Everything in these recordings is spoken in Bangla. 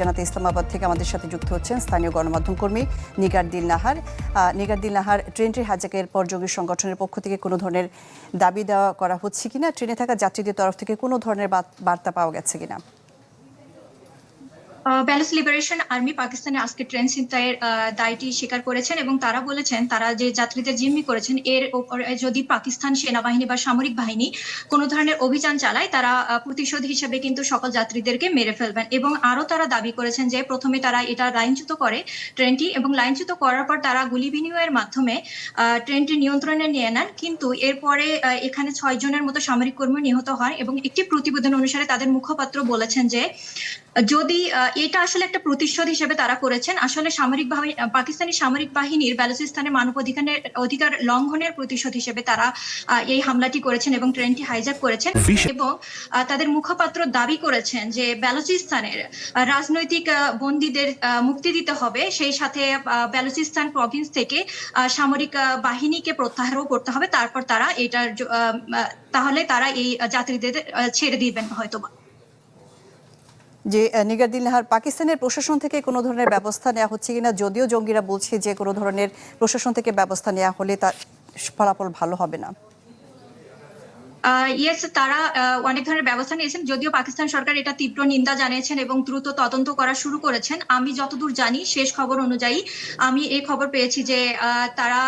জানাতে ইসলামাবাদ থেকে আমাদের সাথে যুক্ত হচ্ছেন স্থানীয় গণমাধ্যম কর্মী নিগার দিল নাহার। আহ, নিগার দিল নাহার ট্রেনটি হাজাকের পর যোগী সংগঠনের পক্ষ থেকে কোনো ধরনের দাবি দেওয়া করা হচ্ছে কিনা? ট্রেনে থাকা যাত্রীদের তরফ থেকে কোনো ধরনের বার্তা পাওয়া গেছে কিনা? ব্যালেন্স লিবারেশন আর্মি পাকিস্তানে আজকে ট্রেন ছিনতাইয়ের দায়টি স্বীকার করেছেন এবং তারা বলেছেন, তারা যে যাত্রীদের জিম্মি করেছেন, এর যদি পাকিস্তান সেনাবাহিনী বা সামরিক বাহিনী কোনো ধরনের অভিযান চালায়, তারা প্রতিশোধ হিসেবে কিন্তু সকল যাত্রীদেরকে মেরে ফেলবেন এবং আরও তারা দাবি করেছেন যে প্রথমে তারা এটা লাইনচ্যুত করে ট্রেনটি এবং লাইনচ্যুত করার পর তারা গুলি বিনিময়ের মাধ্যমে ট্রেনটি নিয়ন্ত্রণে নিয়ে নেন। কিন্তু এরপরে এখানে ছয় জনের মতো সামরিক কর্মী নিহত হয় এবং একটি প্রতিবেদন অনুসারে তাদের মুখপাত্র বলেছেন যে যদি এটা আসলে একটা প্রতিশোধ হিসেবে তারা করেছেন। আসলে সামরিক বাহিনী পাকিস্তানি সামরিক বাহিনীর ব্যালুচিস্তানে মানবাধিকারের অধিকার লঙ্ঘনের প্রতিশোধ হিসেবে তারা এই হামলাটি করেছেন এবং ট্রেনটি হাইজ্যাক করেছেন এবং তাদের মুখপাত্র দাবি করেছেন যে ব্যালুচিস্তানের রাজনৈতিক বন্দীদের মুক্তি দিতে হবে। সেই সাথে ব্যালুচিস্তান প্রভিন্স থেকে আহ, সামরিক বাহিনীকে প্রত্যাহারও করতে হবে। তারপর তারা এটার তাহলে তারা এই যাত্রীদের ছেড়ে দিবেন হয়তোবা। যে নিগার দিল নাহার পাকিস্তানের প্রশাসন থেকে কোনো ধরনের ব্যবস্থা নেওয়া হচ্ছে কিনা? যদিও জঙ্গিরা বলছে যে, কোনো ধরনের প্রশাসন থেকে ব্যবস্থা নেওয়া হলে তার ফলাফল ভালো হবে না। ইয়েস তারা অনেক ধরনের ব্যবস্থা নিয়েছেন। যদিও পাকিস্তান সরকার এটা তীব্র নিন্দা জানিয়েছেন এবং দ্রুত তদন্ত করা শুরু করেছেন। আমি যতদূর জানি, শেষ খবর অনুযায়ী আমি এই খবর পেয়েছি যে তারা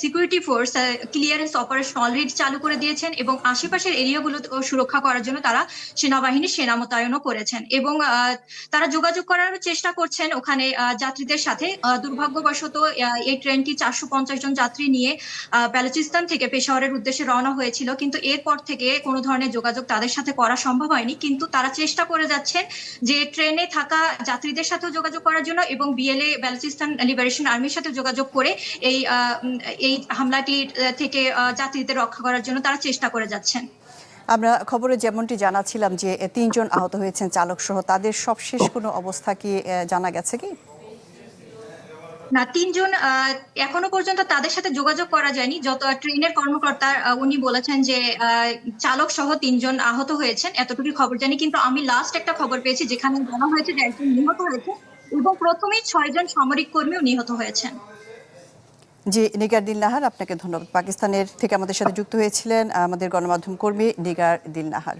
security force clearance operation already চালু করে দিয়েছেন এবং আশেপাশের এরিয়াগুলো সুরক্ষা করার জন্য তারা সেনাবাহিনী সেনা মোতায়েনও করেছেন। এবং তারা যোগাযোগ করার চেষ্টা করছেন ওখানে যাত্রীদের সাথে। দুর্ভাগ্যবশত এই ট্রেনটি চারশো পঞ্চাশ জন যাত্রী নিয়ে বালুচিস্তান থেকে পেশাওয়ারের উদ্দেশ্যে রওনা হয়েছিল। কিন্তু এরপর থেকে কোনো ধরনের যোগাযোগ তাদের সাথে করা সম্ভব হয়নি, কিন্তু তারা চেষ্টা করে যাচ্ছেন যে ট্রেনে থাকা যাত্রীদের সাথেও যোগাযোগ করার জন্য এবং বিএলএ বালুচিস্তান লিবারেশন আর্মির সাথে যোগাযোগ করে এই এই হামলাটি থেকে যাত্রীদের রক্ষা করার জন্য তারা চেষ্টা করে যাচ্ছেন। আমরা খবরে যেমনটি জানাছিলাম যে তিনজন আহত হয়েছেন চালক সহ তাদের সবশেষ কোনো অবস্থা কি জানা গেছে কি? না, তিনজন এখনও পর্যন্ত তাদের সাথে যোগাযোগ করা যায়নি। যত ট্রেনের কর্মকর্তা উনি বলেছেন যে চালক সহ তিনজন আহত হয়েছেন এতটুকু খবর জানি। কিন্তু আমি লাস্ট একটা খবর পেয়েছি, যেখানে জানা হয়েছে যে একজন নিহত হয়েছে এবং প্রথমেই ছয়জন সামরিক কর্মীও নিহত হয়েছেন। জি, নিগার দিল নাহার, আপনাকে ধন্যবাদ। পাকিস্তানের থেকে আমাদের সাথে যুক্ত হয়েছিলেন আমাদের গণমাধ্যম কর্মী নিগার দিল নাহার।